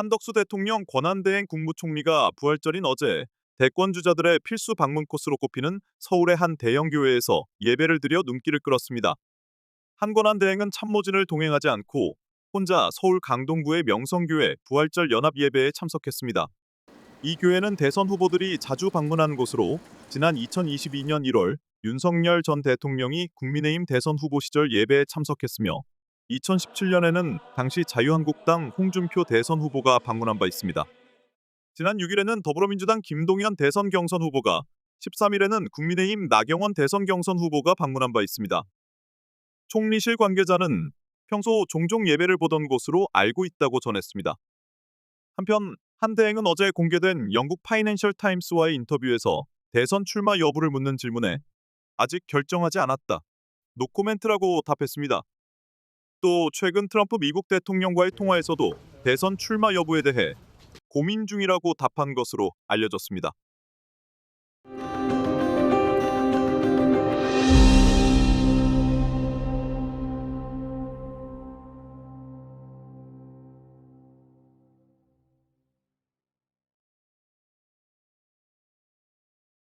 한덕수 대통령 권한대행 국무총리가 부활절인 어제 대권 주자들의 필수 방문 코스로 꼽히는 서울의 한 대형 교회에서 예배를 드려 눈길을 끌었습니다. 한권한 대행은 참모진을 동행하지 않고 혼자 서울 강동구의 명성교회 부활절 연합 예배에 참석했습니다. 이 교회는 대선 후보들이 자주 방문한 곳으로 지난 2022년 1월 윤석열 전 대통령이 국민의힘 대선 후보 시절 예배에 참석했으며 2017년에는 당시 자유한국당 홍준표 대선 후보가 방문한 바 있습니다. 지난 6일에는 더불어민주당 김동연 대선 경선 후보가 13일에는 국민의힘 나경원 대선 경선 후보가 방문한 바 있습니다. 총리실 관계자는 평소 종종 예배를 보던 곳으로 알고 있다고 전했습니다. 한편 한 대행은 어제 공개된 영국 파이낸셜 타임스와의 인터뷰에서 대선 출마 여부를 묻는 질문에 아직 결정하지 않았다. 노코멘트라고 답했습니다. 또 최근 트럼프 미국 대통령과의 통화에서도 대선 출마 여부에 대해 고민 중이라고 답한 것으로 알려졌습니다.